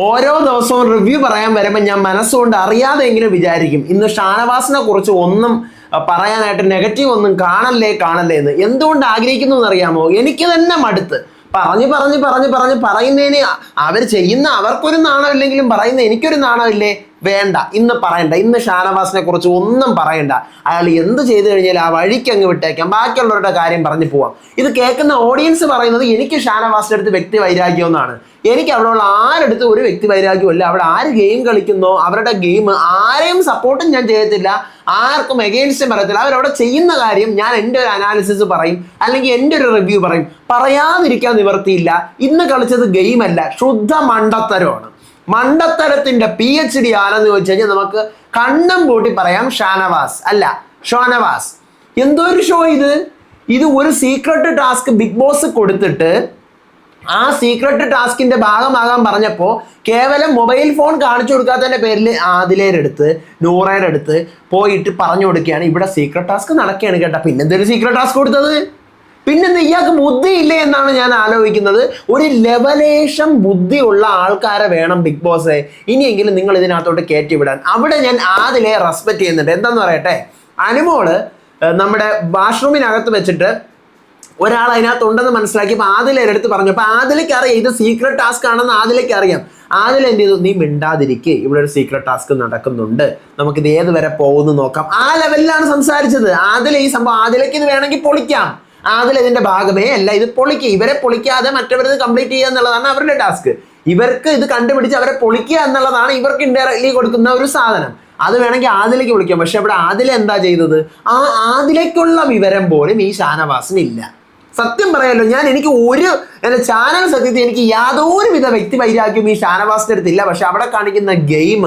ഓരോ ദിവസവും റിവ്യൂ പറയാൻ വരുമ്പോൾ ഞാൻ മനസ്സുകൊണ്ട് അറിയാതെ അറിയാതെങ്കിലും വിചാരിക്കും ഇന്ന് ഷാനവാസിനെ കുറിച്ച് ഒന്നും പറയാനായിട്ട് നെഗറ്റീവ് ഒന്നും കാണല്ലേ കാണല്ലേ എന്ന്. എന്തുകൊണ്ട് ആഗ്രഹിക്കുന്നു എന്നറിയാമോ? എനിക്ക് തന്നെ മടുത്ത്. പറഞ്ഞ് പറഞ്ഞ് പറഞ്ഞ് പറഞ്ഞ് പറയുന്നതിന് അവർ ചെയ്യുന്ന അവർക്കൊരു നാണമില്ലെങ്കിലും പറയുന്ന എനിക്കൊരു നാണമില്ലേ? വേണ്ട. ഇന്ന് പറയണ്ട. ഇന്ന് ഷാനവാസിനെ കുറിച്ച് ഒന്നും പറയണ്ട. അയാൾ എന്ത് ചെയ്തു കഴിഞ്ഞാൽ ആ വഴിക്ക് അങ്ങ് വിട്ടേക്കാം. ബാക്കിയുള്ളവരുടെ കാര്യം പറഞ്ഞു പോവാം. ഇത് കേൾക്കുന്ന ഓഡിയൻസ് പറയുന്നത് എനിക്ക് ഷാനവാസിന്റെ അടുത്ത് വ്യക്തി വൈരാഗ്യം എനിക്ക് എനിക്ക് ഉള്ള ആരെടുത്ത് ഒരു വ്യക്തി വൈരാഗ്യമല്ല അവിടെ ആര് ഗെയിം കളിക്കുന്നോ അവരുടെ ഗെയിം ആരെയും സപ്പോർട്ടും ഞാൻ ചെയ്യത്തില്ല. ആർക്കും എഗെയിൻസ്റ്റും പറയത്തില്ല. അവരവിടെ ചെയ്യുന്ന കാര്യം ഞാൻ എന്റെ ഒരു അനാലിസിസ് പറയും. അല്ലെങ്കിൽ എന്റെ ഒരു റിവ്യൂ പറയും. പറയാതിരിക്കാൻ നിവർത്തിയില്ല ഇന്ന് കളിച്ചത് ഗെയിമല്ല ശുദ്ധ മണ്ടത്തരമാണ്. മണ്ടത്തരത്തിന്റെ പി എച്ച് ഡി ആണെന്ന് ചോദിച്ചു കഴിഞ്ഞാൽ നമുക്ക് കണ്ണം പൂട്ടി പറയാം ഷാനവാസ്. അല്ല ഷോനവാസ്. എന്തോ ഒരു ഷോ ഇത്? ഇത് ഒരു സീക്രട്ട് ടാസ്ക് ബിഗ് ബോസ് കൊടുത്തിട്ട് ആ സീക്രട്ട് ടാസ്കിന്റെ ഭാഗമാകാൻ പറഞ്ഞപ്പോൾ കേവലം മൊബൈൽ ഫോൺ കാണിച്ചു കൊടുക്കാത്തതിന്റെ പേരിൽ ആദിലേരെടുത്ത് നൂറേരെടുത്ത് പോയിട്ട് പറഞ്ഞു കൊടുക്കുകയാണ്. ഇവിടെ സീക്രട്ട് ടാസ്ക് നടക്കുകയാണ് കേട്ടോ. പിന്നെന്തൊരു സീക്രട്ട് ടാസ്ക് കൊടുത്തത്? പിന്നെന്താ ഇയാൾക്ക് ബുദ്ധി ഇല്ലേ എന്നാണ് ഞാൻ ആലോചിക്കുന്നത്. ഒരു ലെവലേഷം ബുദ്ധിയുള്ള ആൾക്കാരെ വേണം ബിഗ് ബോസ്. ഇനിയെങ്കിലും നിങ്ങൾ ഇതിനകത്തോട്ട് കയറ്റി വിടാൻ അവിടെ ഞാൻ ആദിലെ റെസ്പെക്ട് ചെയ്യുന്നുണ്ട്. എന്താന്ന് പറയട്ടെ? അനുമോൾ നമ്മുടെ വാഷ്റൂമിനകത്ത് വെച്ചിട്ട് ഒരാൾ അതിനകത്തുണ്ടെന്ന് മനസ്സിലാക്കിയപ്പോൾ ആദിലേടെ എടുത്ത് പറഞ്ഞു. അപ്പൊ ആദിലേക്ക് അറിയാം ഇത് സീക്രട്ട് ടാസ്ക് ആണെന്ന് ആദിലേക്ക് അറിയാം ആദിൽ എന്ത് ചെയ്തു? നീ മിണ്ടാതിരിക്കെ. ഇവിടെ ഒരു സീക്രട്ട് ടാസ്ക് നടക്കുന്നുണ്ട്. നമുക്കിത് ഏത് വരെ പോകുന്നു നോക്കാം. ആ ലെവലിലാണ് സംസാരിച്ചത്. ആദിലെ ഈ സംഭവം ആദിലേക്ക് ഇത് വേണമെങ്കിൽ പൊളിക്കാം. ഇതിന്റെ ഭാഗമേ അല്ല. ഇത് പൊളിക്കുക ഇവരെ പൊളിക്കാതെ മറ്റവരത് കംപ്ലീറ്റ് ചെയ്യുക എന്നുള്ളതാണ് അവരുടെ ടാസ്ക് ഇവർക്ക് ഇത് കണ്ടുപിടിച്ച് അവരെ പൊളിക്കുക എന്നുള്ളതാണ് ഇവർക്ക് ഇൻഡയറക്ട്ലി കൊടുക്കുന്ന ഒരു സാധനം. അത് വേണമെങ്കിൽ ആദിലേക്ക് വിളിക്കാം. പക്ഷെ ഇവിടെ ആദില എന്താ ചെയ്തത്? ആ ആദിലേക്കുള്ള വിവരം പോലും ഈ ഷാനവാസിനില്ല സത്യം പറയാലോ ഞാൻ എനിക്ക് ഒരു എന്റെ ചാനൽ സത്യത്തിൽ എനിക്ക് യാതൊരു വിധ വ്യക്തി വൈരാഗ്യം ഈ ഷാനവാസിന്റെ അടുത്തില്ല പക്ഷെ അവിടെ കാണിക്കുന്ന ഗെയിം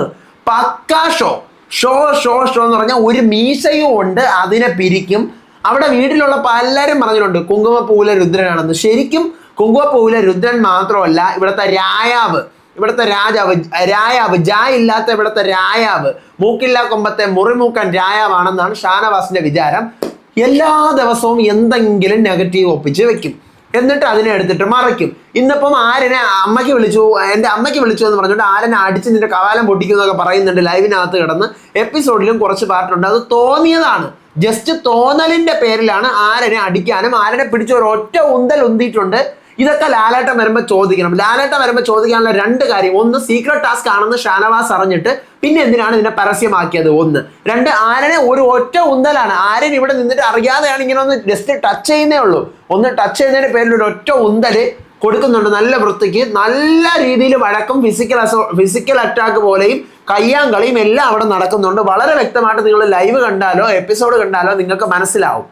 പക്കാ ഷോ ഷോ ഷോ ഷോ എന്ന് പറഞ്ഞാൽ ഒരു മീശയും ഉണ്ട് അതിനെ പിരിക്കും. അവിടെ വീട്ടിലുള്ള പലരും പറഞ്ഞിട്ടുണ്ട് കുങ്കുമപ്പൂവിലെ രുദ്രനാണെന്ന്. ശരിക്കും കുങ്കുമപ്പൂവിലെ രുദ്രൻ മാത്രമല്ല ഇവിടുത്തെ രായാവ് ഇവിടുത്തെ രാജാവ് രായാവ് ജാ ഇല്ലാത്ത ഇവിടുത്തെ രായാവ് മൂക്കില്ല കൊമ്പത്തെ മുറിമൂക്കൻ രായാവാണെന്നാണ് ഷാനവാസിന്റെ വിചാരം. എല്ലാ ദിവസവും എന്തെങ്കിലും നെഗറ്റീവ് ഒപ്പിച്ച് വെക്കും. എന്നിട്ട് അതിനെ എടുത്തിട്ട് മറയ്ക്കും. ഇന്നിപ്പം ആരനെ അമ്മയ്ക്ക് വിളിച്ചു എന്റെ അമ്മയ്ക്ക് വിളിച്ചു എന്ന് പറഞ്ഞുകൊണ്ട് ആരനെ അടിച്ച് നിന്റെ കവാലം പൊട്ടിക്കും എന്നൊക്കെ പറയുന്നുണ്ട് ലൈവിനകത്ത് കിടന്ന്. എപ്പിസോഡിലും കുറച്ച് പാർട്ടുണ്ട് അത് തോന്നിയതാണ്. ജസ്റ്റ് തോന്നലിന്റെ പേരിലാണ് ആരനെ അടിക്കാനും ആരനെ പിടിച്ച ഒരു ഒറ്റ ഉന്തൽ ഉന്തിയിട്ടുണ്ട് ഇതൊക്കെ ലാലേട്ടം വരുമ്പോൾ ചോദിക്കണം. ലാലേട്ടം വരുമ്പോൾ ചോദിക്കാനുള്ള രണ്ട് കാര്യം. ഒന്ന് സീക്രട്ട് ടാസ്ക് ആണെന്ന് ഷാനവാസ് അറിഞ്ഞിട്ട് പിന്നെ എന്തിനാണ് ഇതിനെ പരസ്യമാക്കിയത്? ഒന്ന്. രണ്ട് ആരനെ ഒരു ഒറ്റ ഉന്തലാണ്. ആരൻ ഇവിടെ നിന്നിട്ട് അറിയാതെയാണ് ഇങ്ങനെ ഒന്ന് ജസ്റ്റ് ടച്ച് ചെയ്യുന്നേ ഉള്ളൂ. ഒന്ന് ടച്ച് ചെയ്യുന്നതിന്റെ പേരിൽ ഒരു ഒറ്റ ഉന്തൽ കൊടുക്കുന്നുണ്ട് നല്ല വൃത്തിക്ക്. നല്ല രീതിയിൽ വഴക്കും ഫിസിക്കൽ അസോ ഫിസിക്കൽ അറ്റാക്ക് പോലെയും കയ്യാങ്കളിയും എല്ലാം അവിടെ നടക്കുന്നുണ്ട്. വളരെ വ്യക്തമായിട്ട് നിങ്ങൾ ലൈവ് കണ്ടാലോ എപ്പിസോഡ് കണ്ടാലോ നിങ്ങൾക്ക് മനസ്സിലാവും.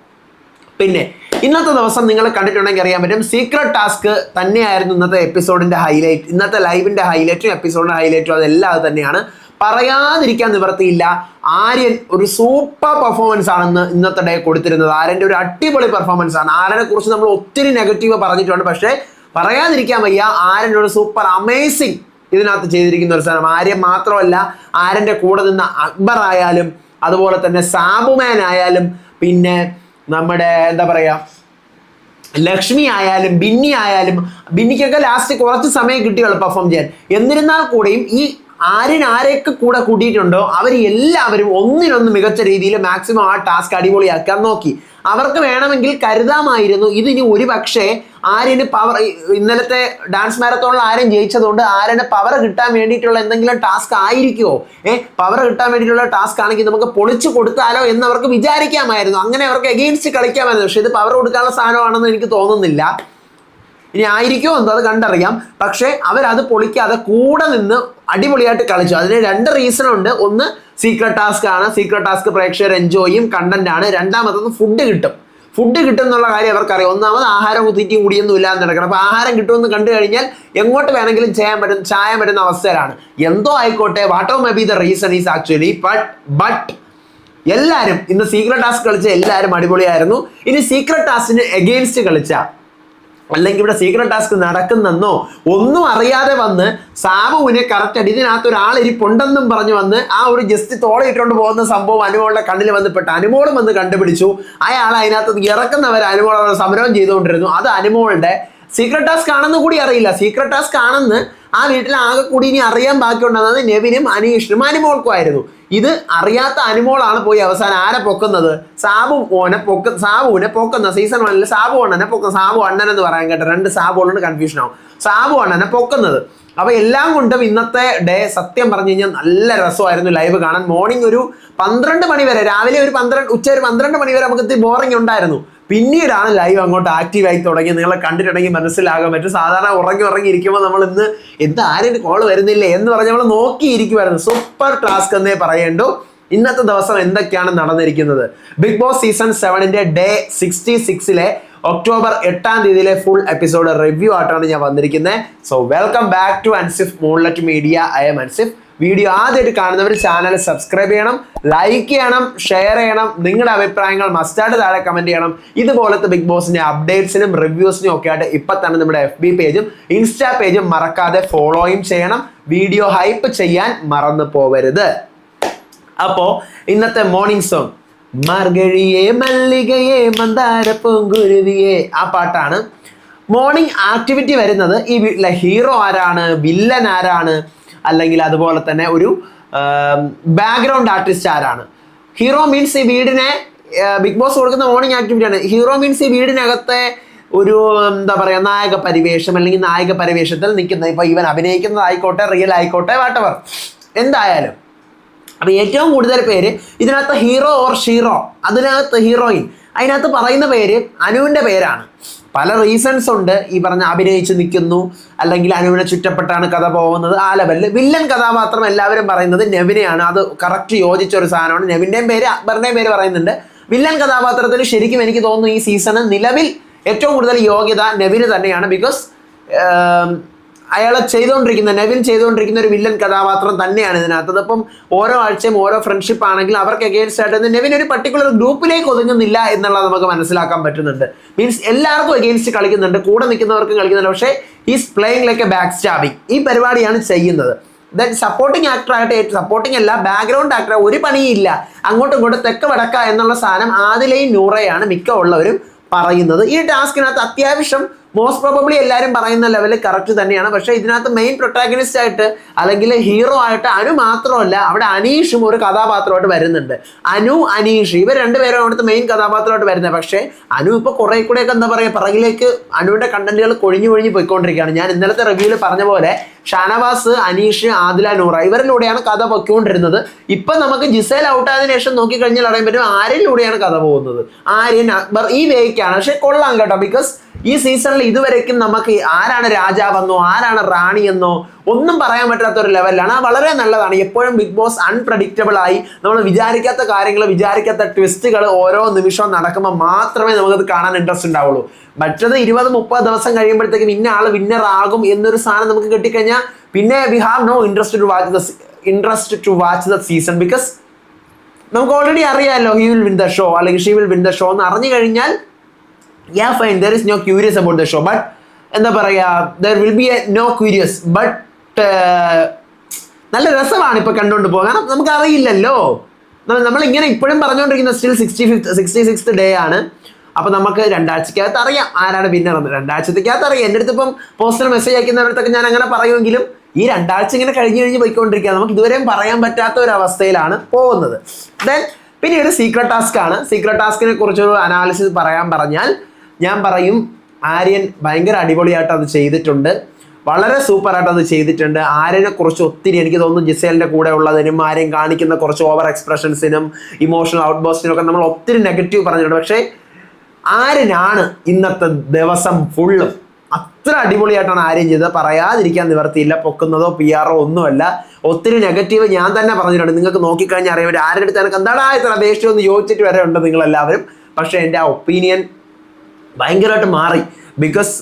പിന്നെ ഇന്നത്തെ ദിവസം നിങ്ങൾ കണ്ടിട്ടുണ്ടെങ്കിൽ അറിയാൻ പറ്റും സീക്രട്ട് ടാസ്ക് തന്നെയായിരുന്നു ഇന്നത്തെ എപ്പിസോഡിന്റെ ഹൈലൈറ്റ് ഇന്നത്തെ ലൈവിന്റെ ഹൈലൈറ്റും എപ്പിസോഡിന്റെ ഹൈലൈറ്റും അതെല്ലാം അത് തന്നെയാണ്. പറയാതിരിക്കാൻ നിവർത്തിയില്ല ആര്യൻ ഒരു സൂപ്പർ പെർഫോമൻസ് ആണെന്ന് ഇന്നത്തെ ഡേ കൊടുത്തിരുന്നത്. ആര്യന്റെ ഒരു അടിപൊളി പെർഫോമൻസ് ആണ്. ആര്യനെ കുറിച്ച് നമ്മൾ ഒത്തിരി നെഗറ്റീവ് പറഞ്ഞിട്ടുണ്ട്. പക്ഷേ പറയാതിരിക്കാൻ വയ്യ. ആര്യൻ ഒരു സൂപ്പർ അമേസിങ് ഇതിനകത്ത് ചെയ്തിരിക്കുന്ന ഒരു സാധനം. ആര്യൻ മാത്രമല്ല ആര്യന്റെ കൂടെ നിന്ന അക്ബർ ആയാലും അതുപോലെ തന്നെ സാബുമാൻ ആയാലും പിന്നെ നമ്മുടെ എന്താ പറയാ ലക്ഷ്മി ആയാലും ബിന്നി ആയാലും ബിന്നിക്കൊക്കെ ലാസ്റ്റ് കുറച്ച് സമയം കിട്ടിയുള്ളൂ പെർഫോം ചെയ്യാൻ. എന്നിരുന്നാൽ കൂടെയും ഈ ആരെയൊക്കെ കൂടെ കൂട്ടിയിട്ടുണ്ടോ അവർ എല്ലാവരും ഒന്നിനൊന്ന് മികച്ച രീതിയിൽ മാക്സിമം ആ ടാസ്ക് അടിപൊളിയാക്കാൻ നോക്കി. അവർക്ക് വേണമെങ്കിൽ കരുതാമായിരുന്നു. ഇതിനി ഒരു പക്ഷേ ആര്യന് പവർ ഇന്നലത്തെ ഡാൻസ് മാരത്തോണിൽ ആരും ജയിച്ചതുകൊണ്ട് ആര്യന് പവർ കിട്ടാൻ വേണ്ടിയിട്ടുള്ള എന്തെങ്കിലും ടാസ്ക് ആയിരിക്കുമോ ഏ പവർ കിട്ടാൻ വേണ്ടിയിട്ടുള്ള ടാസ്ക് ആണെങ്കിൽ നമുക്ക് പൊളിച്ചു കൊടുത്താലോ എന്ന് അവർക്ക് വിചാരിക്കാമായിരുന്നു. അങ്ങനെ അവർക്ക് എഗെയിൻസ്റ്റ് കളിക്കാമായിരുന്നു. പക്ഷെ ഇത് പവർ കൊടുക്കാനുള്ള സാധനമാണെന്ന് എനിക്ക് തോന്നുന്നില്ല. ഇനി ആയിരിക്കുമോ എന്തോ അത് കണ്ടറിയാം. പക്ഷേ അവരത് പൊളിക്കാതെ കൂടെ നിന്ന് അടിപൊളിയായിട്ട് കളിച്ചു. അതിന് രണ്ട് റീസൺ ഉണ്ട്. ഒന്ന് സീക്രട്ട് ടാസ്ക് ആണ്. സീക്രട്ട് ടാസ്ക് പ്രേക്ഷകർ എൻജോയും കണ്ടന്റ് ആണ്. രണ്ടാമത്തത് ഫുഡ് കിട്ടും. ഫുഡ് കിട്ടും എന്നുള്ള കാര്യം അവർക്കറിയാം. ഒന്നാമത് ആഹാരം കുത്തിറ്റി കൂടിയൊന്നും ഇല്ലാന്ന് നടക്കണം. അപ്പൊ ആഹാരം കിട്ടുമെന്ന് കണ്ടു കഴിഞ്ഞാൽ എങ്ങോട്ട് വേണമെങ്കിലും ചെയ്യാൻ പറ്റും ചായാൻ പറ്റുന്ന അവസ്ഥയിലാണ്. എന്തോ ആയിക്കോട്ടെ what may be the reason is actually but but എല്ലാവരും ഇന്ന് സീക്രട്ട് ടാസ്ക് കളിച്ച എല്ലാവരും അടിപൊളിയായിരുന്നു. ഇനി സീക്രട്ട് ടാസ്കിന് എഗെയിൻസ്റ്റ് കളിച്ച. അല്ലെങ്കിൽ ഇവിടെ സീക്രട്ട് ടാസ്ക് നടക്കുന്നെന്നോ ഒന്നും അറിയാതെ വന്ന് സാബുവിനെ കറക്റ്റ് അടി ഇതിനകത്ത് ഒരാൾ ഇരിപ്പുണ്ടെന്നും പറഞ്ഞു വന്ന് ആ ഒരു ജസ്റ്റ് തോളയിട്ടുകൊണ്ട് പോകുന്ന സംഭവം അനുമോളുടെ കണ്ണിൽ വന്ന് അനുമോളും വന്ന് കണ്ടുപിടിച്ചു. അയാൾ അതിനകത്ത് ഇറക്കുന്നവർ അനുമോൾ സമരവും സമരം ചെയ്തുകൊണ്ടിരുന്നു. അത് അനുമോളുടെ സീക്രട്ട് ടാസ്ക് ആണെന്ന് കൂടി അറിയില്ല. സീക്രട്ട് ടാസ്ക് ആണെന്ന് ആ വീട്ടിൽ ആകെ കൂടി ഇനി അറിയാൻ ബാക്കിയുണ്ടെന്നത് നെവിനും അനീഷിനും അനുമോൾക്കും ആയിരുന്നു. ഇത് അറിയാത്ത അനുമോളാണ് പോയി അവസാനം ആരെ പൊക്കുന്നത്? സാബു ഓനെ പൊക്ക സാബുവിനെ പൊക്കുന്ന സീസൺ വണ്ണിൽ സാബു അണ്ണനെ പൊക്കുന്ന സാബു അണ്ണൻ എന്ന് പറയാൻ കേട്ടോ. രണ്ട് സാബുകളുണ്ട് കൺഫ്യൂഷൻ ആവും. സാബു അണ്ണനെ പൊക്കുന്നത്. അപ്പൊ എല്ലാം കൊണ്ടും ഇന്നത്തെ ഡേ സത്യം പറഞ്ഞു കഴിഞ്ഞാൽ നല്ല രസമായിരുന്നു ലൈവ് കാണാൻ. മോർണിംഗ് ഒരു പന്ത്രണ്ട് മണി വരെ രാവിലെ ഒരു പന്ത്രണ്ട് ഉച്ച ഒരു പന്ത്രണ്ട് മണി വരെ നമുക്ക് ബോറിംഗ് ഉണ്ടായിരുന്നു. പിന്നീടാണ് ലൈവ് അങ്ങോട്ട് ആക്റ്റീവായി തുടങ്ങി നിങ്ങളെ കണ്ടിട്ടുണ്ടെങ്കിൽ മനസ്സിലാകാൻ പറ്റും. സാധാരണ ഉറങ്ങി ഉറങ്ങി ഇരിക്കുമ്പോൾ നമ്മൾ ഇന്ന് എന്ത് ആരും കോൾ വരുന്നില്ല എന്ന് പറഞ്ഞ് നമ്മൾ നോക്കിയിരിക്കുമായിരുന്നു സൂപ്പർ ടാസ്ക് എന്നേ പറയേണ്ടു. ഇന്നത്തെ ദിവസം എന്തൊക്കെയാണ് നടന്നിരിക്കുന്നത്? ബിഗ് ബോസ് സീസൺ സെവനിന്റെ ഡേ സിക്സ്റ്റി സിക്സിലെ ഒക്ടോബർ എട്ടാം തീയതിയിലെ ഫുൾ എപ്പിസോഡ് റിവ്യൂ ആയിട്ടാണ് ഞാൻ വന്നിരിക്കുന്നത്. So welcome back to Ansif moonlet media I'm Ansif video ആദ്യമായിട്ട് കാണുന്നവർ ചാനൽ സബ്സ്ക്രൈബ് ചെയ്യണം ലൈക്ക് ചെയ്യണം ഷെയർ ചെയ്യണം. നിങ്ങളുടെ അഭിപ്രായങ്ങൾ മസ്റ്റായിട്ട് താഴെ കമന്റ് ചെയ്യണം. ഇതുപോലത്തെ ബിഗ് ബോസിന്റെ അപ്ഡേറ്റ്സിനും റിവ്യൂസിനും ഒക്കെ ആയിട്ട് ഇപ്പൊ തന്നെ നമ്മുടെ എഫ് ബി പേജും ഇൻസ്റ്റാ പേജും മറക്കാതെ ഫോളോയും ചെയ്യണം. വീഡിയോ ഹൈപ്പ് ചെയ്യാൻ മറന്നു പോവരുത്. അപ്പോ ഇന്നത്തെ മോർണിംഗ് സോങ് മാർഗഴിയെ മല്ലികയെ മന്ദാര പൂങ്കുരുവിയെ ആ പാട്ടാണ്. മോർണിംഗ് ആക്ടിവിറ്റി വരുന്നത് ഈ വീട്ടിലെ ഹീറോ ആരാണ്? വില്ലൻ ആരാണ്? അല്ലെങ്കിൽ അതുപോലെ തന്നെ ഒരു ബാക്ക്ഗ്രൗണ്ട് ആർട്ടിസ്റ്റ് ആരാണ്? ഹീറോ മീൻസ് ഈ വീടിനെ ബിഗ് ബോസ് കൊടുക്കുന്ന മോർണിംഗ് ആക്ടിവിറ്റിയാണ് ഹീറോ മീൻസ് ഈ വീടിനകത്തെ ഒരു എന്താ പറയുക നായക പരിവേഷം അല്ലെങ്കിൽ നായക പരിവേഷത്തിൽ നിൽക്കുന്ന ഇപ്പൊ ഇവൻ അഭിനയിക്കുന്നതായിക്കോട്ടെ റിയൽ ആയിക്കോട്ടെ വാട്ടവർ എന്തായാലും അപ്പോൾ ഏറ്റവും കൂടുതൽ പേര് ഇതിനകത്ത് ഹീറോ ഓർ ഷീറോ അതിനകത്ത് ഹീറോയിൻ അതിനകത്ത് പറയുന്ന പേര് അനുവിന്റെ പേരാണ്. പല റീസൺസ് ഉണ്ട്. ഈ പറഞ്ഞ അഭിനയിച്ചു നിൽക്കുന്നു അല്ലെങ്കിൽ അനുവിനെ ചുറ്റപ്പെട്ടാണ് കഥ പോകുന്നത്. ആ ലെവലിൽ വില്ലൻ കഥാപാത്രം എല്ലാവരും പറയുന്നത് നെവിനെയാണ്. അത് കറക്റ്റ് യോജിച്ച ഒരു സാധനമാണ്. നെവിന്റെയും പേര് അക്ബറിന്റെയും പേര് പറയുന്നുണ്ട്. വില്ലൻ കഥാപാത്രത്തിൽ ശരിക്കും എനിക്ക് തോന്നുന്നു ഈ സീസണ് നിലവിൽ ഏറ്റവും കൂടുതൽ യോഗ്യത നെവിന് തന്നെയാണ് ബിക്കോസ് അയാളെ ചെയ്തുകൊണ്ടിരിക്കുന്ന നെവിൻ ചെയ്തുകൊണ്ടിരിക്കുന്ന ഒരു വില്ലൻ കഥാപാത്രം തന്നെയാണ് ഇതിനകത്ത് അതിപ്പം ഓരോ ആഴ്ചയും ഓരോ ഫ്രണ്ട്ഷിപ്പ് ആണെങ്കിൽ അവർക്ക് അഗേൻസ്റ്റ് ആയിട്ട് നെവിൻ ഒരു പർട്ടിക്കുലർ ഗ്രൂപ്പിലേക്ക് ഒതുങ്ങുന്നില്ല എന്നുള്ളത് നമുക്ക് മനസ്സിലാക്കാൻ പറ്റുന്നുണ്ട്. മീൻസ് എല്ലാവർക്കും അഗേൻസ്റ്റ് കളിക്കുന്നുണ്ട് കൂടെ നിൽക്കുന്നവർക്കും കളിക്കുന്നുണ്ട്. പക്ഷേ is playing like a back stabbing ഈ പരിപാടിയാണ് ചെയ്യുന്നത്. ദെൻ സപ്പോർട്ടിങ് ആക്ടർ ആയിട്ട് സപ്പോർട്ടിങ് അല്ല ബാക്ക്ഗ്രൗണ്ട് ആക്ടർ ഒരു പണിയില്ല അങ്ങോട്ടും ഇങ്ങോട്ടും തെക്ക് വടക്ക എന്നുള്ള സാധനം ആദിലെയും നൂറയാണ് മിക്ക ഉള്ളവരും പറയുന്നത്. ഈ ടാസ്കിനകത്ത് അത്യാവശ്യം മോസ്റ്റ് പ്രോബബ്ലി എല്ലാവരും പറയുന്ന ലെവലിൽ കറക്റ്റ് തന്നെയാണ്. പക്ഷേ ഇതിനകത്ത് മെയിൻ പ്രൊട്ടാഗണിസ്റ്റ് ആയിട്ട് അല്ലെങ്കിൽ ഹീറോ ആയിട്ട് അനു മാത്രമല്ല അവിടെ അനീഷും ഒരു കഥാപാത്രമായിട്ട് വരുന്നുണ്ട്. അനു അനീഷ് ഇവർ രണ്ടുപേരും അവിടുത്തെ മെയിൻ കഥാപാത്രമായിട്ട് വരുന്നത്. പക്ഷേ അനു ഇപ്പോൾ കുറേ കൂടെയൊക്കെ എന്താ പറയുക പിറകിലേക്ക് അനുവിന്റെ കണ്ടന്റുകൾ കൊഴിഞ്ഞു കൊഴിഞ്ഞു പോയിക്കൊണ്ടിരിക്കുകയാണ്. ഞാൻ ഇന്നലത്തെ റിവ്യൂവിൽ പറഞ്ഞ പോലെ ഷാനവാസ് അനീഷ് ആദില നൂറ ഇവരിലൂടെയാണ് കഥ പൊയ്ക്കൊണ്ടിരുന്നത്. ഇപ്പം നമുക്ക് ജിസേൽ ഔട്ടായതിനു ശേഷം നോക്കിക്കഴിഞ്ഞാൽ അറിയാൻ പറ്റും ആര്യനിലൂടെയാണ് കഥ പോകുന്നത്. ആര്യൻ അക്ബർ ഈ വേക്കാണ് പക്ഷേ കൊള്ളാം കേട്ടോ ബിക്കോസ് ഈ സീസണിൽ ഇതുവരേക്കും നമുക്ക് ആരാണ് രാജാവെന്നോ ആരാണ് റാണിയെന്നോ ഒന്നും പറയാൻ പറ്റാത്ത ഒരു ലെവലിലാണ് വളരെ നല്ലതാണ്. എപ്പോഴും ബിഗ് ബോസ് അൺപ്രഡിക്റ്റബിൾ ആയി നമ്മൾ വിചാരിക്കാത്ത കാര്യങ്ങൾ വിചാരിക്കാത്ത ട്വിസ്റ്റുകൾ ഓരോ നിമിഷവും നടക്കുമ്പോൾ മാത്രമേ നമുക്കത് കാണാൻ ഇൻട്രസ്റ്റ് ഉണ്ടാവുള്ളൂ. മറ്റത് ഇരുപത് മുപ്പത് ദിവസം കഴിയുമ്പോഴത്തേക്കും ഇന്ന ആൾ വിന്നർ ആകും എന്നൊരു സാധനം നമുക്ക് കിട്ടിക്കഴിഞ്ഞാൽ പിന്നെ we have no interest to watch the interest to watch the season because നമുക്ക് ഓൾറെഡി അറിയാമല്ലോ he will win the show അല്ലെങ്കിൽ she will win the show എന്ന്. അറിഞ്ഞു കഴിഞ്ഞാൽ yeah fine there is no curious about the show but എന്താ പറയുക there will be a no curious but നല്ല രസമാണ് ഇപ്പൊ കണ്ടുകൊണ്ട് പോകാൻ. കാരണം നമുക്ക് അറിയില്ലല്ലോ നമ്മൾ ഇങ്ങനെ ഇപ്പോഴും പറഞ്ഞുകൊണ്ടിരിക്കുന്ന still sixty fifth sixty sixth day ആണ്. അപ്പൊ നമുക്ക് രണ്ടാഴ്ചക്കകത്ത് അറിയാം ആരാണ് വിന്നർ എന്ന്. രണ്ടാഴ്ചത്തേക്കകത്ത് അറിയാം. എന്റെ അടുത്ത് ഇപ്പം പോസ്റ്റർ മെസ്സേജ് അയക്കുന്നവരടുത്തൊക്കെ ഞാൻ അങ്ങനെ പറയുമെങ്കിലും ഈ രണ്ടാഴ്ച ഇങ്ങനെ കഴിഞ്ഞ് കഴിഞ്ഞ് പോയിക്കൊണ്ടിരിക്കുക നമുക്ക് ഇതുവരെയും പറയാൻ പറ്റാത്ത ഒരു അവസ്ഥയിലാണ് പോകുന്നത്. ദെൻ ഒരു സീക്രട്ട് ടാസ്ക് ആണ്. സീക്രട്ട് ടാസ്കിനെ കുറിച്ചൊരു അനാലിസിസ് പറയാൻ പറഞ്ഞാൽ ഞാൻ പറയും ആര്യൻ ഭയങ്കര അടിപൊളിയായിട്ട് അത് ചെയ്തിട്ടുണ്ട്. വളരെ സൂപ്പറായിട്ട് അത് ചെയ്തിട്ടുണ്ട്. ആര്യനെ കുറിച്ച് ഒത്തിരി എനിക്ക് തോന്നുന്നു ജിസേലിന്റെ കൂടെ ഉള്ളതിനും ആര്യൻ കാണിക്കുന്ന കുറച്ച് ഓവർ എക്സ്പ്രഷൻസിനും ഇമോഷണൽ ഔട്ട് ബോസ്റ്റിനും ഒക്കെ നമ്മൾ ഒത്തിരി നെഗറ്റീവ് പറഞ്ഞിട്ടുണ്ട്. പക്ഷേ ആര്യനാണ് ഇന്നത്തെ ദിവസം ഫുള്ളും അത്ര അടിപൊളിയായിട്ടാണ് ആര്യം ചെയ്തത്. പറയാതിരിക്കാൻ നിവർത്തിയില്ല. പൊക്കുന്നതോ പി ആറോ ഒന്നുമല്ല. ഒത്തിരി നെഗറ്റീവ് ഞാൻ തന്നെ പറഞ്ഞിട്ടുണ്ട്. നിങ്ങൾക്ക് നോക്കിക്കഴിഞ്ഞാൽ അറിയാൻ പറ്റും ആരുടെ അടുത്ത് എനിക്ക് എന്താണ് ഇത്ര ദേഷ്യം എന്ന് ചോദിച്ചിട്ട് വരെ ഉണ്ട് നിങ്ങളെല്ലാവരും. പക്ഷേ എന്റെ ആ ഒപ്പീനിയൻ ഭയങ്കരമായിട്ട് മാറി. ബിക്കോസ്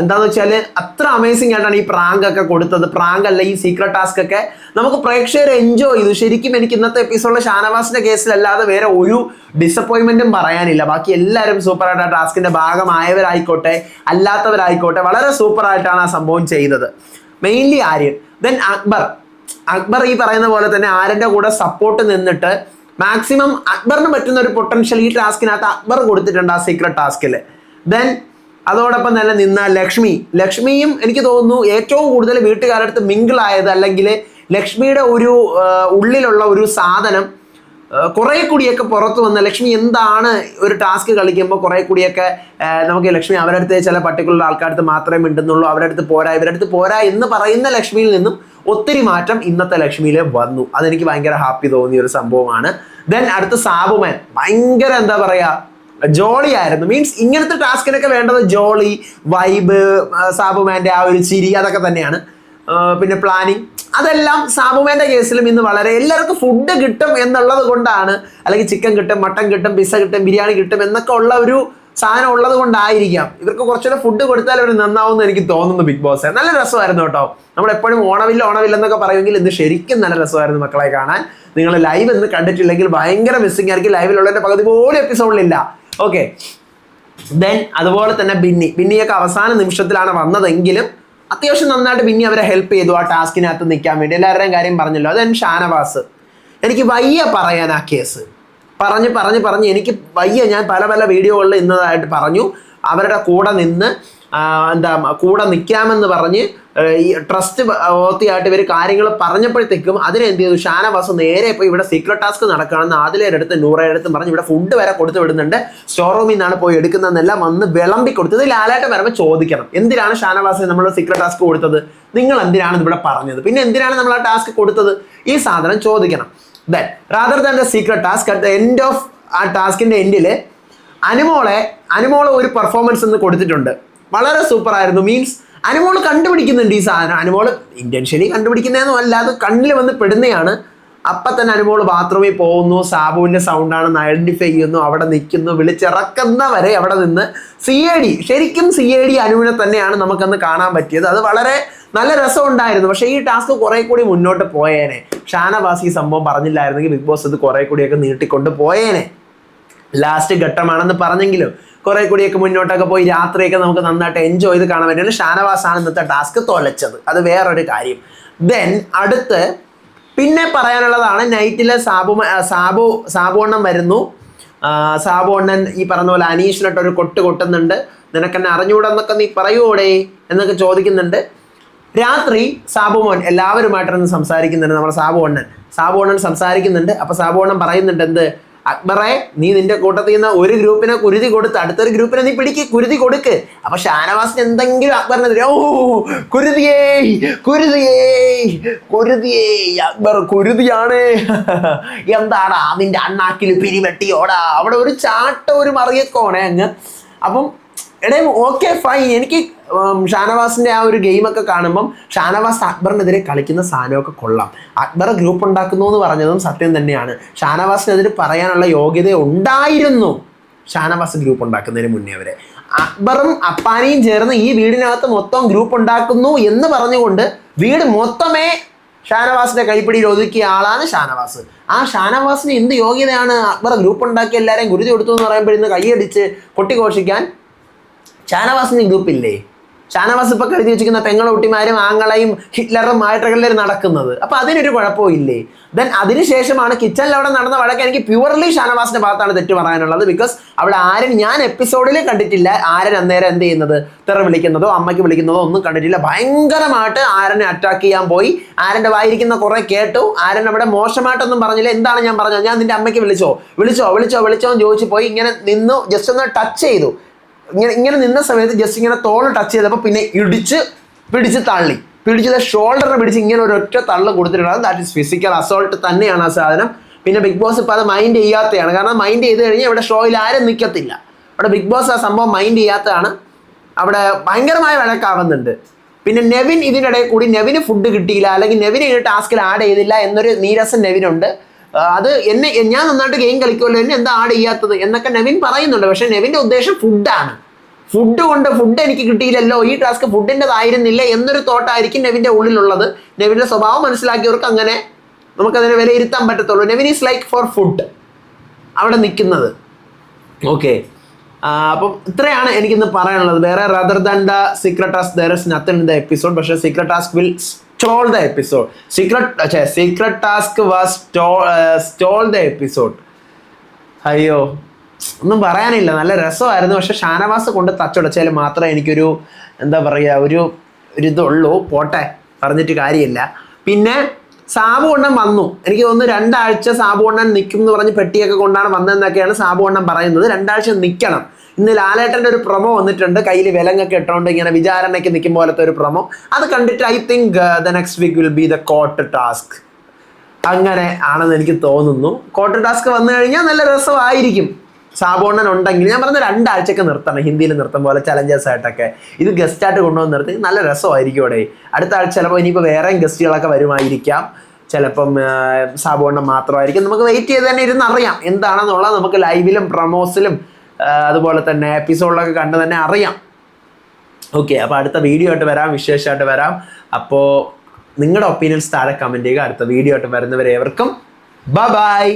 എന്താന്ന് വെച്ചാൽ അത്ര അമേസിംഗ് ആയിട്ടാണ് ഈ പ്രാങ്ക് ഒക്കെ കൊടുത്തത്. പ്രാങ്ക് അല്ല ഈ സീക്രട്ട് ടാസ്ക് ഒക്കെ നമുക്ക് പ്രേക്ഷകരെ എൻജോയ് ചെയ്തു. ശരിക്കും എനിക്ക് ഇന്നത്തെ എപ്പിസോഡിലെ ഷാനവാസിന്റെ കേസിലല്ലാതെ വേറെ ഒരു ഡിസപ്പോയിൻമെന്റും പറയാനില്ല. ബാക്കി എല്ലാവരും സൂപ്പറായിട്ട് ആ ടാസ്കിന്റെ ഭാഗമായവരായിക്കോട്ടെ അല്ലാത്തവരായിക്കോട്ടെ വളരെ സൂപ്പറായിട്ടാണ് ആ സംഭവം ചെയ്തത്. Mainly Aryan then Akbar. Akbar ഈ പറയുന്ന പോലെ തന്നെ ആര്യന്റെ കൂടെ സപ്പോർട്ട് നിന്നിട്ട് മാക്സിമം അക്ബറിന് പറ്റുന്ന ഒരു പൊട്ടൻഷ്യൽ ഈ ടാസ്കിനകത്ത് അക്ബർ കൊടുത്തിട്ടുണ്ട് ആ സീക്രട്ട് ടാസ്കിൽ ദെൻ അതോടൊപ്പം തന്നെ നിന്ന ലക്ഷ്മി. ലക്ഷ്മിയും എനിക്ക് തോന്നുന്നു ഏറ്റവും കൂടുതൽ വീട്ടുകാരടുത്ത് മിങ്കിളായത് അല്ലെങ്കിൽ ലക്ഷ്മിയുടെ ഒരു ഉള്ളിലുള്ള ഒരു സാധനം കുറെ കൂടിയൊക്കെ പുറത്ത് വന്ന ലക്ഷ്മി എന്താണ് ഒരു ടാസ്ക് കളിക്കുമ്പോൾ കുറെ കൂടിയൊക്കെ നമുക്ക് ലക്ഷ്മി അവരുടെ അടുത്ത് ചില പർട്ടിക്കുലർ ആൾക്കാരടുത്ത് മാത്രമേ മിണ്ടുന്നുള്ളൂ അവരുടെ അടുത്ത് പോരാ ഇവരുടെ അടുത്ത് പോരാ എന്ന് പറയുന്ന ലക്ഷ്മിയിൽ നിന്നും ഒത്തിരി മാറ്റം ഇന്നത്തെ ലക്ഷ്മിയിൽ വന്നു. അതെനിക്ക് ഭയങ്കര ഹാപ്പി തോന്നിയ ഒരു സംഭവമാണ്. ദെൻ അടുത്ത സാബുമാൻ. ഭയങ്കര എന്താ പറയാ ജോളി ആയിരുന്നു മീൻസ് ഇങ്ങനത്തെ ടാസ്കിനൊക്കെ വേണ്ടത് ജോളി വൈബ് സാബുമാന്റെ ആ ഒരു ചിരി അതൊക്കെ തന്നെയാണ്. പിന്നെ പ്ലാനിങ് അതെല്ലാം സാബുമാന്റെ കേസിലും ഇന്ന് വളരെ എല്ലാവർക്കും ഫുഡ് കിട്ടും എന്നുള്ളത് കൊണ്ടാണ്. അല്ലെങ്കിൽ ചിക്കൻ കിട്ടും മട്ടൻ കിട്ടും പിസ്സ കിട്ടും ബിരിയാണി കിട്ടും എന്നൊക്കെ ഉള്ള ഒരു സാധനം ഉള്ളത് കൊണ്ടായിരിക്കാം. ഇവർക്ക് കുറച്ചുകൂടെ ഫുഡ് കൊടുത്താൽ അവർ നന്നാവുമെന്ന് എനിക്ക് തോന്നുന്നു ബിഗ് ബോസ് നല്ല രസമായിരുന്നു കേട്ടോ. നമ്മൾ എപ്പോഴും ഓണവില്ല ഓണവില്ല എന്നൊക്കെ പറയുമെങ്കിൽ ഇന്ന് ശരിക്കും നല്ല രസമായിരുന്നു മക്കളെ കാണാൻ. നിങ്ങൾ ലൈവ് ഇന്ന് കണ്ടിട്ടില്ലെങ്കിൽ ഭയങ്കര മിസ്സിംഗ് ആയിരിക്കും. ലൈവിലുള്ളതിന്റെ പകുതി പോലും എപ്പിസോഡിലില്ല ഓക്കെ ദെൻ അതുപോലെ തന്നെ ബിന്നി. ബിന്നിയൊക്കെ അവസാന നിമിഷത്തിലാണ് വന്നതെങ്കിലും അത്യാവശ്യം നന്നായിട്ട് ബിന്നി അവരെ ഹെൽപ്പ് ചെയ്തു ആ ടാസ്കിനകത്ത് നിൽക്കാൻ വേണ്ടി. എല്ലാവരുടെയും കാര്യം പറഞ്ഞല്ലോ. ദെൻ ഷാനവാസ്. എനിക്ക് വയ്യ പറയാൻ ആ കേസ്. പറഞ്ഞ് പറഞ്ഞ് പറഞ്ഞ് എനിക്ക് വയ്യ. ഞാൻ പല പല വീഡിയോകളിൽ ഇന്നതായിട്ട് പറഞ്ഞു. അവരുടെ കൂടെ നിന്ന് എന്താ കൂടെ നിൽക്കാമെന്ന് പറഞ്ഞ് ഈ ട്രസ്റ്റ് ഓത്തിയായിട്ട് ഇവർ കാര്യങ്ങൾ പറഞ്ഞപ്പോഴത്തേക്കും അതിനെ എന്ത് ചെയ്തു? ഷാനവാസ് നേരെ ഇപ്പോൾ ഇവിടെ സീക്രട്ട് ടാസ്ക് നടക്കുകയാണെന്ന് ആദിലേടെ അടുത്ത് നൂറയുടെ അടുത്ത് പറഞ്ഞ് ഇവിടെ ഫുഡ് വരെ കൊടുത്തു വിടുന്നുണ്ട്. സ്റ്റോർ റൂമിൽ നിന്നാണ് പോയി എടുക്കുന്നതെന്നെല്ലാം വന്ന് വിളമ്പി കൊടുത്തത് ലാലായിട്ട് വരുമ്പോൾ ചോദിക്കണം. എന്തിനാണ് ഷാനവാസ് നമ്മൾ സീക്രട്ട് ടാസ്ക് കൊടുത്തത്? നിങ്ങൾ എന്തിനാണ് ഇവിടെ പറഞ്ഞത്? പിന്നെ എന്തിനാണ് നമ്മൾ ആ ടാസ്ക് കൊടുത്തത്? ഈ സാധനം ചോദിക്കണം. Then rather than the secret task at the end of ആ ടാസ്കിന്റെ എൻഡിൽ അനുമോളെ അനുമോളെ ഒരു പെർഫോമൻസ് ഒന്ന് കൊടുത്തിട്ടുണ്ട്. വളരെ സൂപ്പർ ആയിരുന്നു. മീൻസ് അനുമോൾ കണ്ടുപിടിക്കുന്നുണ്ട് ഈ സാധനം. അനുമോൾ ഇന്റൻഷ്യലി കണ്ടുപിടിക്കുന്നതെന്നും അല്ലാതെ കണ്ണിൽ വന്ന് പെടുന്നതാണ് അപ്പം തന്നെ അനുമോൾ ബാത്റൂമിൽ പോകുന്നു. സാബുവിന്റെ സൗണ്ടാണെന്ന് ഐഡന്റിഫൈ ചെയ്യുന്നു. അവിടെ നിൽക്കുന്നു. വിളിച്ചിറക്കുന്ന വരെ അവിടെ നിന്ന് സി എ ഡി ശരിക്കും സി എ ഡി അനുവിനെ തന്നെയാണ് നമുക്കന്ന് കാണാൻ പറ്റിയത്. അത് വളരെ നല്ല രസം ഉണ്ടായിരുന്നു. പക്ഷേ ഈ ടാസ്ക് കുറെ കൂടി മുന്നോട്ട് പോയേനെ. ഷാനവാസ് ഈ സംഭവം പറഞ്ഞില്ലായിരുന്നെങ്കിൽ ബിഗ് ബോസ് ഇത് കുറെ കൂടിയൊക്കെ നീട്ടിക്കൊണ്ട് പോയേനെ. ലാസ്റ്റ് ഘട്ടമാണെന്ന് പറഞ്ഞെങ്കിലും കുറെ കൂടിയൊക്കെ മുന്നോട്ടൊക്കെ പോയി രാത്രിയൊക്കെ നമുക്ക് നന്നായിട്ട് എൻജോയ് ചെയ്ത് കാണാൻ പറ്റിയാണ് ഷാനവാസാണ് ഇന്നത്തെ ടാസ്ക് തൊലച്ചത്. അത് വേറൊരു കാര്യം. ദെൻ അടുത്ത് പിന്നെ പറയാനുള്ളതാണ് നൈറ്റിലെ സാബു സാബു സാബുണ്ണൻ വരുന്നു. സാബുവണ്ണൻ ഈ പറഞ്ഞ പോലെ അനീഷിനിട്ട് ഒരു കൊട്ട് കൊട്ടുന്നുണ്ട്. നിനക്കെന്നെ അറിഞ്ഞൂടെന്നൊക്കെ നീ പറയൂടെ എന്നൊക്കെ ചോദിക്കുന്നുണ്ട്. രാത്രി സാബുമോൻ എല്ലാവരുമായിട്ടൊന്ന് സംസാരിക്കുന്നുണ്ട്. നമ്മുടെ സാബു സാബുവണ്ണൻ സാബു അണ്ണൻ സംസാരിക്കുന്നുണ്ട്. അപ്പൊ സാബു അണ്ണൻ പറയുന്നുണ്ട് എന്ത്? അക്ബറെ നീ നിന്റെ കൂട്ടത്തിൽ നിന്ന് ഒരു ഗ്രൂപ്പിനെ കുരുതി കൊടുത്ത് അടുത്തൊരു ഗ്രൂപ്പിനെ നീ പിടിക്ക് കുരുതി കൊടുക്ക്. അപ്പൊ ഷാനവാസിന് എന്തെങ്കിലും അക്ബറിനെതിരെ ഓ കുരുതിയേ കുരുതിയേ കുരുതിയേ അക്ബർ കുരുതിയാണ്. എന്താടാ നിന്റെ അണ്ണാക്കിൽ പിരിവെട്ടിയോടാ. അവിടെ ഒരു ചാട്ട ഒരു മറിയക്കോണേ അങ്ങ്. അപ്പം എടേ ഓക്കെ ഫൈൻ എനിക്ക് ഷാനവാസിന്റെ ആ ഒരു ഗെയിമൊക്കെ കാണുമ്പം ഷാനവാസ് അക്ബറിനെതിരെ കളിക്കുന്ന സാധനമൊക്കെ കൊള്ളാം. അക്ബർ ഗ്രൂപ്പ് ഉണ്ടാക്കുന്നു എന്ന് പറഞ്ഞതും സത്യം തന്നെയാണ്. ഷാനവാസിനെതിരെ പറയാനുള്ള യോഗ്യത ഉണ്ടായിരുന്നു. ഷാനവാസ് ഗ്രൂപ്പ് ഉണ്ടാക്കുന്നതിന് മുന്നേ അവരെ. അക്ബറും അപ്പാനിയും ചേർന്ന് ഈ വീടിനകത്ത് മൊത്തം ഗ്രൂപ്പ് ഉണ്ടാക്കുന്നു എന്ന് പറഞ്ഞുകൊണ്ട് വീട് മൊത്തമേ ഷാനവാസിന്റെ കൈപ്പിടിയിൽ ഒതുക്കിയ ആളാണ് ഷാനവാസ്. ആ ഷാനവാസിന് എന്ത് യോഗ്യതയാണ് അക്ബർ ഗ്രൂപ്പ് ഉണ്ടാക്കി എല്ലാവരെയും ഗുരുതി കൊടുത്തു എന്ന് പറയുമ്പോഴിന്ന് കൈയടിച്ച് കൊട്ടിഘോഷിക്കാൻ ഷാനവാസിന് ഗ്രൂപ്പില്ലേ? ഷാനവാസ് ഇപ്പൊ കരുതി വെച്ചിരിക്കുന്ന പെങ്ങളൊട്ടിമാരും ആങ്ങളയും ഹിറ്റ്ലറും ആയിട്ടല്ലേ നടക്കുന്നത്. അപ്പൊ അതിനൊരു കുഴപ്പവും ഇല്ലേ ദെൻ അതിനുശേഷമാണ് കിച്ചണിൽ അവിടെ നടന്ന വഴക്ക് എനിക്ക് പ്യുവർലി ഷാനവാസിന്റെ ഭാഗത്താണ് തെറ്റ് പറയാനുള്ളത് ബിക്കോസ് അവിടെ ആരും ഞാൻ എപ്പിസോഡിൽ കണ്ടിട്ടില്ല ആരൻ അന്നേരം എന്ത് ചെയ്യുന്നത്? തെറ വിളിക്കുന്നതോ അമ്മയ്ക്ക് വിളിക്കുന്നതോ ഒന്നും കണ്ടിട്ടില്ല. ഭയങ്കരമായിട്ട് ആരനെ അറ്റാക്ക് ചെയ്യാൻ പോയി. ആരന്റെ വായിരിക്കുന്ന കുറെ കേട്ടു. ആരൻ അവിടെ മോശമായിട്ടൊന്നും പറഞ്ഞില്ല. എന്താണ് ഞാൻ പറഞ്ഞത്? ഞാൻ നിന്റെ അമ്മയ്ക്ക് വിളിച്ചോ? വിളിച്ചോ? വിളിച്ചോ? വിളിച്ചോ എന്ന് ചോദിച്ചു പോയി ഇങ്ങനെ നിന്നു. ജസ്റ്റ് ഒന്ന് ടച്ച് ചെയ്തു. ഇങ്ങനെ ഇങ്ങനെ നിന്ന സമയത്ത് ജസ്റ്റ് ഇങ്ങനെ തോൾ ടച്ച് ചെയ്തപ്പോൾ പിന്നെ ഇടിച്ച് പിടിച്ച് തള്ളി. പിടിച്ചത് ഷോൾഡറിനെ പിടിച്ച് ഇങ്ങനെ ഒരു ഒറ്റ തള്ളു കൊടുത്തിട്ടുണ്ട് ദാറ്റ് ഇസ് ഫിസിക്കൽ അസോൾട്ട് തന്നെയാണ് ആ സാധനം. പിന്നെ ബിഗ് ബോസ് ഇപ്പോൾ അത് മൈൻഡ് ചെയ്യാത്തതാണ് കാരണം മൈൻഡ് ചെയ്ത് കഴിഞ്ഞാൽ ഇവിടെ ഷോയിൽ ആരും നിൽക്കത്തില്ല അവിടെ ബിഗ് ബോസ് ആ സംഭവം മൈൻഡ് ചെയ്യാത്തതാണ്. അവിടെ ഭയങ്കരമായ വഴക്കാവുന്നുണ്ട്. പിന്നെ നെവിൻ ഇതിനിടയിൽ കൂടി നെവിന് ഫുഡ് കിട്ടിയില്ല. അല്ലെങ്കിൽ നെവിന് ഈ ടാസ്കിൽ ആഡ് ചെയ്തില്ല എന്നൊരു നീരസം നെവിനുണ്ട് അത് എന്നെ ഞാൻ നന്നായിട്ട് ഗെയിം കളിക്കുമല്ലോ എന്നെ എന്താ ആഡ് ചെയ്യാത്തത് എന്നൊക്കെ നവീൻ പറയുന്നുണ്ട്. പക്ഷെ നവീന്റെ ഉദ്ദേശം ഫുഡാണ് ഫുഡ് കൊണ്ട് ഫുഡ് എനിക്ക് കിട്ടിയില്ലല്ലോ ഈ ടാസ്ക് ഫുഡിന്റെതായിരുന്നില്ല എന്നൊരു തോട്ടായിരിക്കും നെവിന്റെ ഉള്ളിലുള്ളത്. നെവിന്റെ സ്വഭാവം മനസ്സിലാക്കിയവർക്ക് അങ്ങനെ നമുക്കതിനെ വിലയിരുത്താൻ പറ്റത്തുള്ളൂ. Nevin is like for food അവിടെ നിൽക്കുന്നത്. ഓക്കെ അപ്പം ഇത്രയാണ് എനിക്കിന്ന് പറയാനുള്ളത്. വേറെ rather than the secret task there is nothing in the episode പക്ഷേ secret task will stole the episode secret secret task was stole the episode അയ്യോ ഒന്നും പറയാനില്ല. നല്ല രസമായിരുന്നു. പക്ഷെ ഷാനവാസ് കൊണ്ട് തച്ചുടച്ചാൽ മാത്രമേ എനിക്കൊരു എന്താ പറയുക ഒരു ഒരു ഇതുള്ളൂ. പോട്ടെ പറഞ്ഞിട്ട് കാര്യമില്ല. പിന്നെ സാബു അണ്ണൻ വന്നു. എനിക്ക് തോന്നുന്നു രണ്ടാഴ്ച സാബു അണ്ണൻ നിൽക്കും എന്ന് പറഞ്ഞ് പെട്ടിയൊക്കെ കൊണ്ടാണ് വന്നതെന്നൊക്കെയാണ് സാബു അണ്ണൻ പറയുന്നത്. രണ്ടാഴ്ച നിൽക്കണം ഇന്ന് ലാലേട്ടന്റെ ഒരു പ്രൊമോ വന്നിട്ടുണ്ട്. കയ്യിൽ വിലങ്ങൊക്കെ ഇട്ടുകൊണ്ട് ഇങ്ങനെ വിചാരണയ്ക്ക് നിൽക്കും പോലത്തെ ഒരു പ്രൊമോ അത് കണ്ടിട്ട് I think the next week will be the court task അങ്ങനെ ആണെന്ന് എനിക്ക് തോന്നുന്നു. കോട്ട് ടാസ്ക് വന്നു കഴിഞ്ഞാൽ നല്ല രസമായിരിക്കും. സാബോണ്ണൻ ഉണ്ടെങ്കിൽ ഞാൻ പറഞ്ഞ രണ്ടാഴ്ചയൊക്കെ നിർത്തണം ഹിന്ദിയിൽ നിർത്തും പോലെ ചലഞ്ചേഴ്സ് ആയിട്ടൊക്കെ. ഇത് ഗസ്റ്റ് ആയിട്ട് കൊണ്ടുവന്ന് നിർത്തി നല്ല രസമായിരിക്കും അവിടെ. അടുത്ത ആഴ്ച ചിലപ്പോൾ ഇനിയിപ്പോൾ വേറെയും ഗസ്റ്റുകളൊക്കെ വരുമായിരിക്കാം. ചിലപ്പം സാബോണ്ണം മാത്രമായിരിക്കും. നമുക്ക് വെയിറ്റ് ചെയ്ത് തന്നെ ഇരുന്ന് അറിയാം എന്താണെന്നുള്ളത് നമുക്ക് ലൈവിലും പ്രൊമോസിലും അതുപോലെ തന്നെ എപ്പിസോഡിലൊക്കെ കണ്ട് തന്നെ അറിയാം. ഓക്കെ അപ്പോൾ അടുത്ത വീഡിയോ ആയിട്ട് വരാം വിശേഷമായിട്ട് വരാം. അപ്പോൾ നിങ്ങളുടെ ഒപ്പീനിയൻസ് താഴെ കമന്റ് ചെയ്യുക. അടുത്ത വീഡിയോ ആയിട്ട് വരുന്നവരെ ഏവർക്കും ബൈ